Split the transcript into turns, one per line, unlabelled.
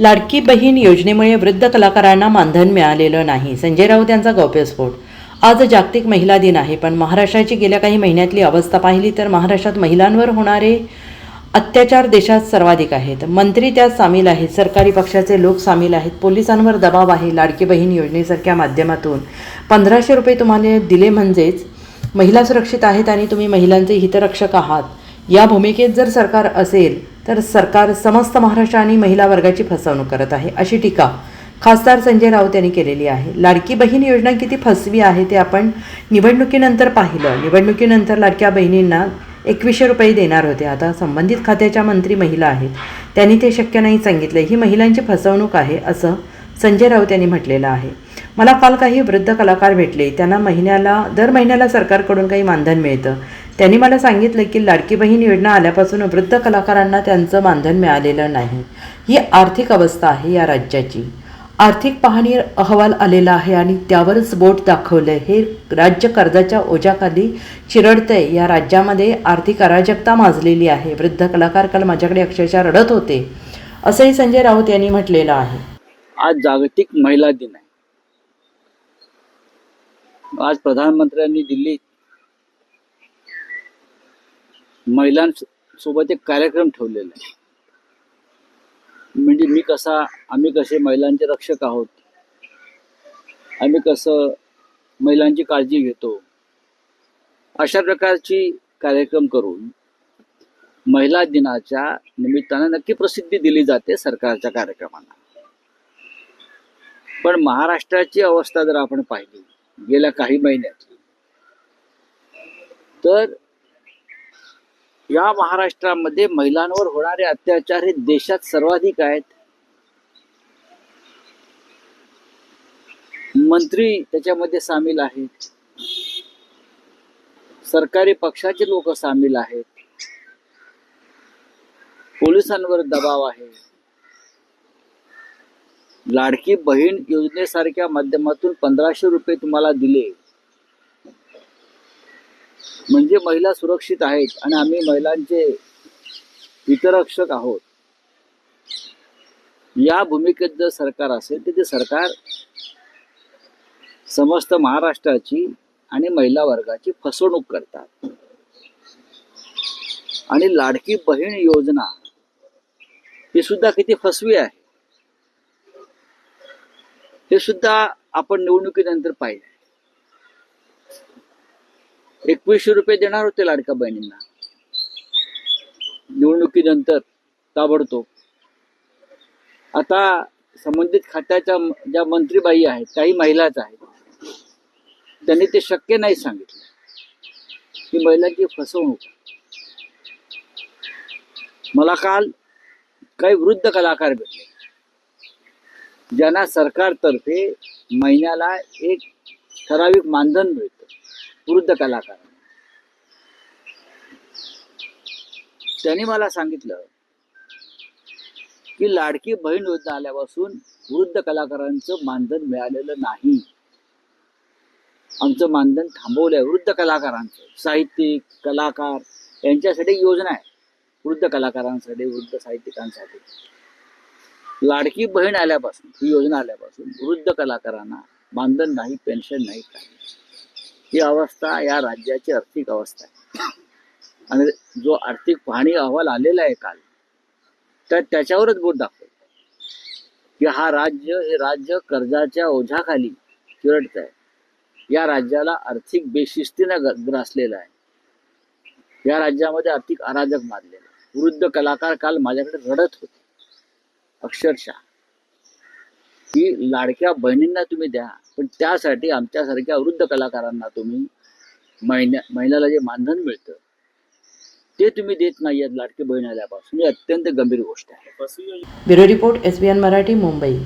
लाडकी बहीण योजनेमुळे वृद्ध कलाकारांना मानधन मिळालेलं नाही. संजय राऊत यांचा गौप्यस्फोट आज जागतिक महिला दिन आहे पण महाराष्ट्राची गेल्या काही महिन्यातली अवस्था पाहिली तर महाराष्ट्रात महिलांवर होणारे अत्याचार देशात सर्वाधिक आहेत. मंत्री त्यात सामील आहेत सरकारी पक्षाचे लोक सामील आहेत पोलिसांवर दबाव आहे लाडकी बहीण योजनेसारख्या माध्यमातून. पंधराशे रुपये तुम्हाला दिले म्हणजेच महिला सुरक्षित आहेत आणि तुम्ही महिलांचे हितरक्षक आहात. या भूमिकेत जर सरकार असेल तर सरकार समस्त महाराष्ट्र आणि महिला वर्गाची फसवणूक करत आहे अशी टीका खासदार संजय राऊत यांनी केलेली आहे. लाडकी बहीण योजना किती फसवी आहे ते आपण निवडणुकीनंतर पाहिलं. निवडणुकीनंतर लाडक्या बहिणींना एकवीसशे रुपये देणार होते. आता संबंधित खात्याच्या मंत्री महिला आहेत. त्यांनी ते शक्य नाही सांगितले. ही महिलांची फसवणूक आहे असं संजय राऊत यांनी म्हटलेलं आहे. मला काल काही वृद्ध कलाकार भेटले. त्यांना महिन्याला दर महिन्याला सरकारकडून काही मानधन मिळतं. त्यांनी मला सांगितलं की लाडकी बहीण योजना आल्यापासून वृद्ध कलाकारांना त्यांचं मानधन मिळालेलं नाही. ही आर्थिक अवस्था आहे या राज्याची. आर्थिक पाहणी अहवाल आलेला आहे आणि त्यावरच बोट दाखवलंय. हे राज्य कर्जाच्या ओझ्याखाली चिरडतंय. या राज्यामध्ये आर्थिक अराजकता माजलेली आहे. वृद्ध कलाकार काल माझ्याकडे अक्षरशः रडत होते. असंही संजय राऊत यांनी म्हटलेलं आहे.
आज जागतिक महिला दिन आहे. आज प्रधानमंत्र्यांनी दिल्लीत महिलांसोबत एक कार्यक्रम ठेवलेला आहे. म्हणजे मी कसा आम्ही कसे महिलांचे रक्षक आहोत? आम्ही कसं महिलांची काळजी घेतो? अशा प्रकारची कार्यक्रम करून महिला दिनाच्या निमित्तानं नक्की प्रसिद्धी दिली जाते सरकारच्या कार्यक्रमांना पण महाराष्ट्राची अवस्था जर आपण पाहिली गेल्या काही महिन्यात. तर या महाराष्ट्रामध्ये महिलांवर होणारे अत्याचार हे देशात सर्वाधिक आहेत. मंत्री त्याच्यामध्ये सामील आहेत. सरकारी पक्षाचे लोक सामील आहेत. पोलिसांवर दबाव आहे. लाडकी बहीण योजनेसारख्या माध्यमातून पंधराशे रुपये तुम्हाला दिले. म्हणजे महिला सुरक्षित आहेत आणि आम्ही महिलांचे हितरक्षक आहोत. या भूमिकेत जर सरकार असेल तर ते सरकार समस्त महाराष्ट्राची आणि महिला वर्गाची फसवणूक करतात. आणि लाडकी बहीण योजना ही सुद्धा किती फसवी आहे. हे सुद्धा आपण निवडणुकीनंतर पाहिजे एकवीसशे रुपये देणार होते लाडक्या बहिणींना. निवडणुकीनंतर ताबडतोब. आता संबंधित खात्याच्या ज्या मंत्रीबाई आहेत काही महिलाच आहेत त्यांनी ते शक्य नाही सांगितलं. की महिलांची फसवणूक. मला काल काही वृद्ध कलाकार भेटले. ज्यांना सरकारतर्फे महिन्याला एक ठराविक मानधन मिळतं वृद्ध कलाकारांना. त्यांनी मला सांगितलं की लाडकी बहीण योजना आल्यापासून वृद्ध कलाकारांचं मानधन मिळालेलं नाही. आमचं मानधन थांबवलंय वृद्ध कलाकारांचं. साहित्यिक कलाकार यांच्यासाठी योजना आहे. वृद्ध कलाकारांसाठी वृद्ध साहित्यिकांसाठी. लाडकी बहीण आल्यापासून ही योजना आल्यापासून वृद्ध कलाकारांना मानधन नाही पेन्शन नाही. ही अवस्था या राज्याची आर्थिक अवस्था आहे. आणि जो आर्थिक पाहणी अहवाल आलेला आहे काल तर त्याच्यावरच बोट दाखवतो. की हा राज्य हे राज्य कर्जाच्या ओझ्याखाली चिरडत आहे. या राज्याला आर्थिक बेशिस्तीनं ग्रासलेलं आहे. या राज्यामध्ये आर्थिक अराजक मारलेला आहे. वृद्ध कलाकार काल माझ्याकडे रडत होते. अक्षरशः. की लाडक्या बहिणींना तुम्ही द्या पण त्यासाठी आमच्यासारख्या वृद्ध कलाकारांना तुम्ही महिन्या महिन्याला जे मानधन मिळतं ते तुम्ही देत नाही आहेत लाडकी बहीण आल्यापासून. ही अत्यंत गंभीर गोष्ट आहे.
Bureau report S B N Marathi Mumbai.